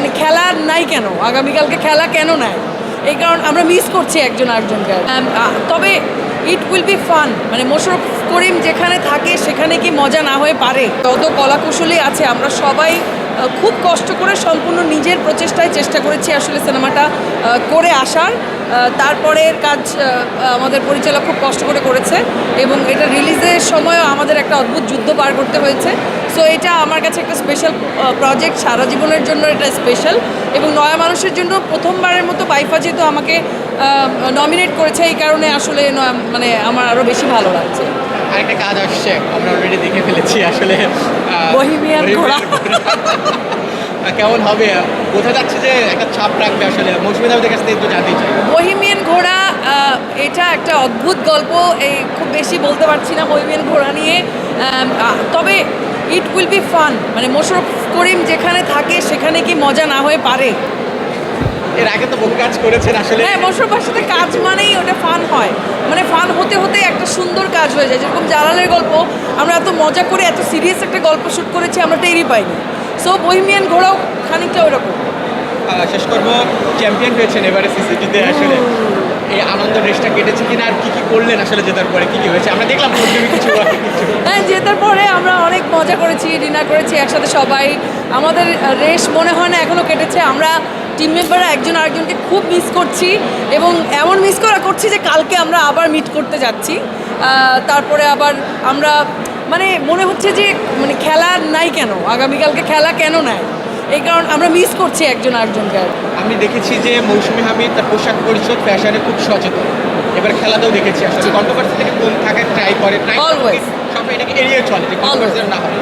মানে খেলা নাই কেন? আগামীকালকে খেলা কেন নাই? এই কারণ আমরা মিস করছি একজন আরেকজনকে। Um, তবে ইট উইল বি ফান মানে মোশরফ করিম যেখানে থাকে সেখানে কি মজা না হয়ে পারে? তত কলাকুশলী আছে। আমরা সবাই খুব কষ্ট করে সম্পূর্ণ নিজের প্রচেষ্টায় চেষ্টা করেছি আসলে সিনেমাটা করে আসার। তারপরের কাজ আমাদের পরিচালক খুব কষ্ট করে করেছে। এবং এটা রিলিজের সময়ও আমাদের একটা অদ্ভুত যুদ্ধ পার করতে হয়েছে। সো এটা আমার কাছে একটা স্পেশাল প্রজেক্ট সারা জীবনের জন্য এটা স্পেশাল এবং নয়া মানুষের জন্য প্রথমবারের মতো বাইফা যেহেতু আমাকে নমিনেট করেছে এই কারণে আসলে মানে আমার আরও বেশি ভালো লাগছে। আরেকটা কাজ আসছে আমরা অলরেডি দেখে ফেলেছি আসলে বহিমিয়ান ঘোড়া। কেমন হবে? বোঝা যাচ্ছে যে একটা ছাপ রাখবে আসলে মৌসুমী দাবিদের কাছ থেকে একটু জানতে চাই। বহিমিয়ান ঘোড়া এটা একটা অদ্ভুত গল্প এই খুব বেশি বলতে পারছি না বহিমিয়ান ঘোড়া নিয়ে। তবে ইট উইল বি ফান মানে মোশরফ করিম যেখানে থাকে সেখানে কি মজা না হয়ে পারে? এর আগে তো বহু কাজ করেছেন আসলে হ্যাঁ মোশরফের সাথে কাজ মানেই ওটা ফান হয়। মানে ফান হতে হতে একটা সুন্দর কাজ হয়ে যায়। যেরকম জালালের গল্প আমরা এত মজা করে এত সিরিয়াস একটা গল্প শ্যুট করেছি আমরা টেরই পাইনি। সো বহিমিয়ান ঘোড়াও খানিকটা ওরকম শেষ করব চ্যাম্পিয়ন হয়েছেন এবারে সিসিটিতে আসলে। আনন্দ রেসটা কেটেছে কিনা আর কি কি করলেন আসলে জেতার পরে? কি কি হয়েছে? আমরা দেখলাম কিছু হ্যাঁ জেতার পরে আমরা অনেক মজা করেছি ডিনার করেছি একসাথে সবাই। আমাদের রেশ মনে হয় না এখনও কেটেছে। আমরা টিম মেম্বাররা একজন আরেকজনকে খুব মিস করছি এবং এমন মিস করা করছি যে কালকে আমরা আবার মিট করতে যাচ্ছি। তারপরে আবার আমরা মানে মনে হচ্ছে যে মানে খেলা নাই কেন? আগামীকালকে খেলা কেন নাই? এই কারণ আমরা মিস করছি একজন আরেকজনকে আর আমি দেখেছি যে মৌসুমী হামিদ তার পোশাক পরিচ্ছদ ফ্যাশনে খুব সচেতন। এবার খেলাতেও দেখেছি আসলে কন্ট্রোভার্সি থেকে কোন থাকে ট্রাই করে। Try Always. সব এটাকে এড়িয়ে চলে যে কন্ট্রোভার্সি না হয়।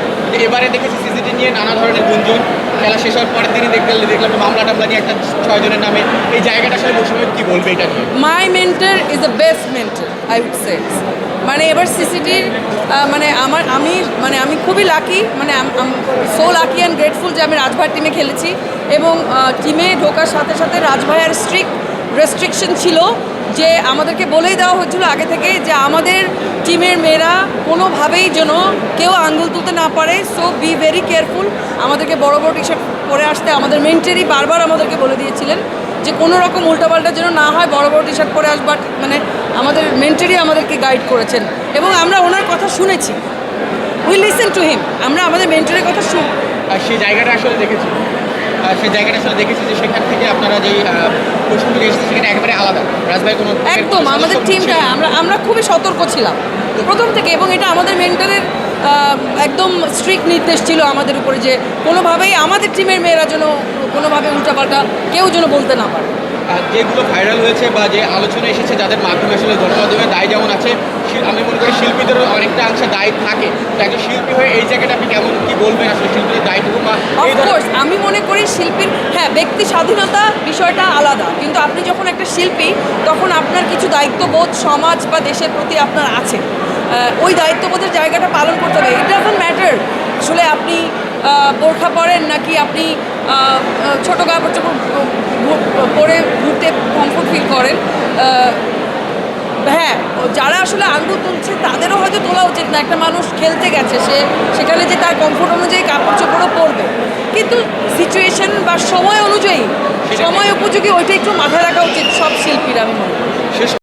এবারে দেখেছি সিসিটি নিয়ে নানা ধরনের গুঞ্জন। খেলা শেষ হওয়ার পরের দিনই দেখতে দেখলাম মামলা টামলা নিয়ে একটা ছয় জনের নামে এই জায়গাটা মৌসুমী হামিদ কি বলবে এটা নিয়ে? My mentor is the best mentor I would say মানে এবার সিসিটির মানে আমার, আমি মানে আমি খুবই লাকি মানে সো লাকি অ্যান্ড গ্রেটফুল যে আমি রাজভাইয়ের টিমে খেলেছি। এবং টিমে ঢোকার সাথে সাথে রাজভাইয়ের স্ট্রিক্ট রেস্ট্রিকশন ছিল। যে আমাদেরকে বলেই দেওয়া হয়েছিল আগে থেকে যে আমাদের টিমের মেয়েরা কোনোভাবেই যেন কেউ আঙ্গুল তুলতে না পারে। সো বি ভেরি কেয়ারফুল আমাদেরকে বড় বড় টি শার্ট পরে আসতে আমাদের মেন্টারি বারবার আমাদেরকে বলে দিয়েছিলেন যে কোনো রকম উল্টাপাল্টা যেন না হয় বড় বড় টি শার্ট পরে আসবার মানে আমাদের মেন্টারি আমাদেরকে গাইড করেছেন। এবং আমরা ওনার কথা শুনেছি। উই লিসেন টু হিম আমরা আমাদের মেন্টারের কথা শুন আর সেই জায়গাটা আসলে দেখেছি। সেই জায়গাটা আসলে দেখেছি যে সেখান থেকে আপনারা যেই প্রশ্নটুকু এসেছে সেখানে একেবারে আলাদা। রাজভাই কোনো একদম আমাদের টিমটা আমরা আমরা খুবই সতর্ক ছিলাম। প্রথম থেকে এবং এটা আমাদের মেন্টারের একদম স্ট্রিক্ট নির্দেশ ছিল আমাদের উপরে যে কোনোভাবেই আমাদের টিমের মেয়েরা যেন কোনোভাবে উল্টাপাল্টা কেউ যেন বলতে না পারে। যেগুলো ভাইরাল হয়েছে বা যে আলোচনা এসেছে যাদের মাধ্যমে আসলে গণমাধ্যমের দায় যেমন আছে শিল- আমি করি শিল্পীদেরও অনেকটা অংশে দায় থাকে। তো একজন শিল্পী হয়ে এই জায়গাটা আপনি কেমন কি বলবেন আসলে শিল্পীদের দায়টুকু বা অফকোর্স আমি মনে করি শিল্পীর হ্যাঁ ব্যক্তি স্বাধীনতা বিষয়টা আলাদা। কিন্তু আপনি যখন একটা শিল্পী তখন আপনার কিছু দায়িত্ববোধ সমাজ বা দেশের প্রতি আপনার আছে। ওই দায়িত্ববোধের জায়গাটা পালন করতে হবে। ইট ডাজন্ট ম্যাটার আসলে আপনি বোরখা পরেন নাকি আপনি ছোটো কাপড় চোপড় পরে ঘুরতে কমফোর্ট ফিল করেন। হ্যাঁ যারা আসলে আঙ্গুল তুলছে তাদেরও হয়তো তোলা উচিত না। একটা মানুষ খেলতে গেছে সে সেখানে যে তার কমফোর্ট অনুযায়ী কাপড় চোপড়ও পরবে। কিন্তু সিচুয়েশন বা সময় অনুযায়ী সময় উপযোগী ওইটা একটু মাথায় রাখা উচিত সব শিল্পীরা আমি মনে করি। শেষ